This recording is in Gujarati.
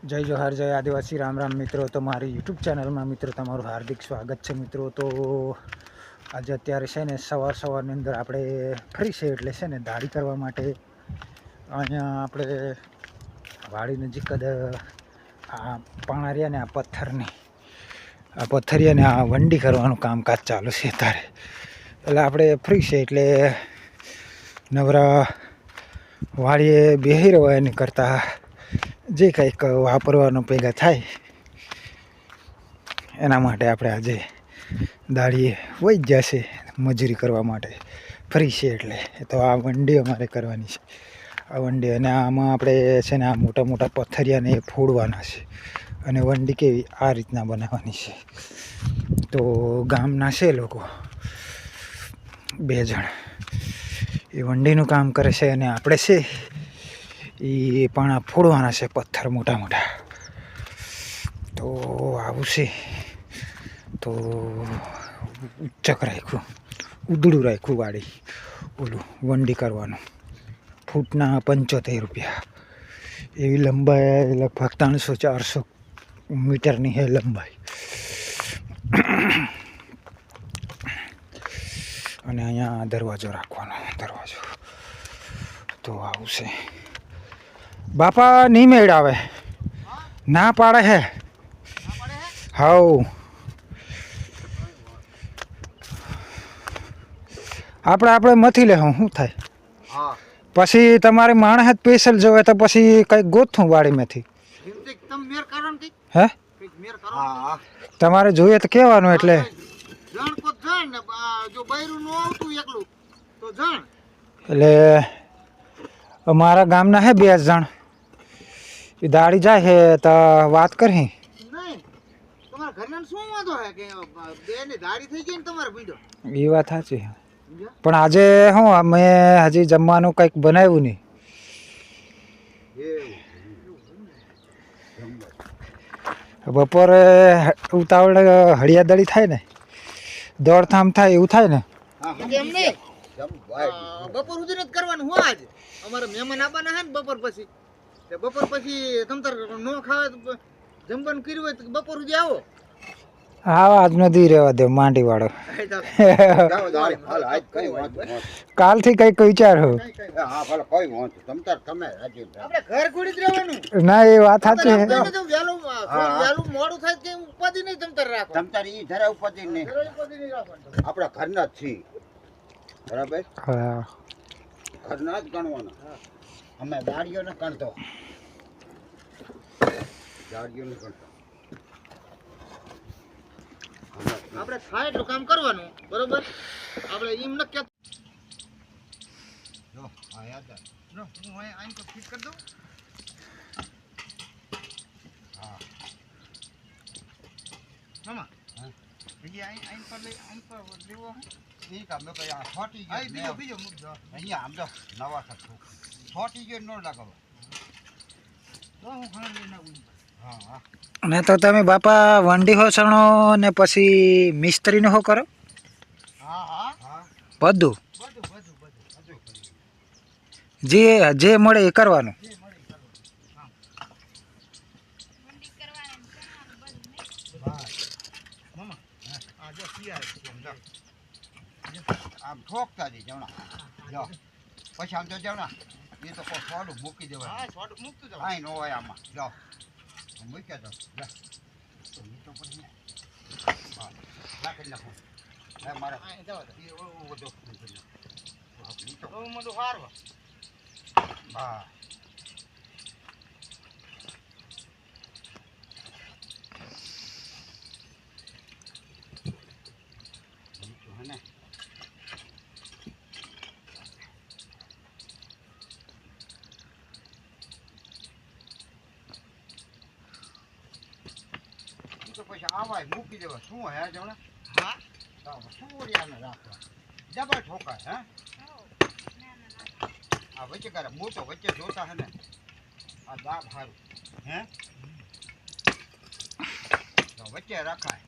જય જોહાર, જય આદિવાસી, રામ રામ મિત્રો. તો મારી યુટ્યુબ ચેનલમાં મિત્રો તમારું હાર્દિક સ્વાગત છે મિત્રો. તો આજે અત્યારે છે ને સવાર સવારની અંદર આપણે ફરી છે એટલે છે ને દાઢી કરવા માટે. અહીંયા આપણે વાડી નજીક જ, આ પાણારિયા ને આ પથ્થરની, આ પથ્થરિયાને આ વંડી કરવાનું કામકાજ ચાલુ છે અત્યારે. એટલે આપણે ફ્રી છે એટલે નવરા વાડીએ બેહી રહેવા એની કરતાં જે કંઈક વાપરવાનું ભેગા થાય, એના માટે આપણે આજે દાળીએ વહી જ જશે મજૂરી કરવા માટે. ફ્રી છે એટલે. તો આ વંડી અમારે કરવાની છે. આ વંડી અને આમાં આપણે છે ને આ મોટા મોટા પથ્થરિયાને એ ફોડવાના છે. અને વંડી કેવી આ રીતના બનાવવાની છે. તો ગામના છે લોકો. બે જણ. એ વંડીનું કામ કરે છે અને આપણે છે એ પણ ફોડવાના છે પથ્થર મોટા મોટા. તો આવું છે. તો ઉચ્ચક રાખ્યું. ઉદડું રાખ્યું વાડી. ઓલું વંડી કરવાનું. ફૂટના પંચોતેર રૂપિયા. એવી લંબાઈ લગભગ ત્રણસો, ચારસો મીટરની છે લંબાઈ. અને અહીંયા દરવાજો રાખવાનો. દરવાજો. તો આવું છે. બાપા નહીં મેળ આવે ના પાડે હે. હાઉ આપણે આપણે મથી લે શું થાય? હા. પછી તમારે માણસ સ્પેશિયલ જોવે તો પછી કંઈક ગોથું વાડીમાંથી હે? કંઈક મેર કરો હા તમારે જોઈએ તો કહેવાનું એટલે. જણ કો જણ ને આ જો બૈરું નો આવતું એકલું તો જણ. એટલે અમારા ગામના હે બે જણ. એ દાડી જાય છે તો વાત કરી તમારા ઘરના શું વાંધો હે કે બે દાડી થઈ ગઈ ને તમારે પીડો એ વાત સાચી પણ આજે હું અમે હજી જમવાનું કંઈક બનાવ્યું નહીં. બપોરે ઉતાવળ હળિયાદળી થાય ને દોડધામ થાય એવું થાય ને. બપોર સુધી કરવાનું હું આજ? અમારે મહેમાન આવવાના હે ને બપોર પછી. તે બપોર પછી તમતાર નો ખાવે તો જમવાનું કર્યું હોય તો બપોર સુધી આવો. હા આજ નથી રહેવા દે માંડી વાળો કાલથી કંઈક વિચારો. કઈ ઘર ખોડી જ રહેવાનું. ના એ વાત સાચી છે. તમને તો વહેલું વહેલું મોડું થાય કે ઉપાધિ નહીં તમતાર રાખો તમતારી ઈ ધરા ઉપાધિ નહીં. ઘરે ઉપાધિ નહીં રાખવાની. આપણા ઘરના જ છીએ. બરાબર? હા. ઘરના જ ગણવાના. અમે દાડીઓને કરતો દાડીઓને કરતો આપણે થાય એટલું કામ કરવાનું બરોબર? આપણે એમ ન કે જો આ યાદ જો હું અહીં આઈને તો ફિટ કરી દઉં. હા. મામા હા. બીજી આઈ અહીં પર લઈ આઈ પર લેવો ઠીક આમ તો કઈ આ છોટી ગયો બીજો બીજો અહીંયા આમ જો નવા થતું ન તો તમે બાપા વંડી હોસણો ને પછી મિસ્ત્રીનો હો કરો? હા હા. હા બધું જે જે મળે એ કરવાનું. આમ ઠોકતા જઈ જવણા પછી આમ તો જવણા એ તો કોઈ સોડું મૂકી દેવાય. હા સોડું મૂકતું જાવ કાંઈ ન હોય આમાં. જો મૂક્યા દો લે. તો એ તો પછી હા. નાખી. નાખું હે મારે જવા દે. એ ઓલું બધું મૂકી નાખું. તો તો. હું મોટું હારવા હા. હે ને. પછી આવાય મૂકી દેવા. શું હે, જમણા? હા? સૂર્યાને રાખવા. જબર ઠોકાય હે? આ વચ્ચે કરે મોટો વચ્ચે જોતા હે ને, આ દાબ સારું હે? વચ્ચે રખાય.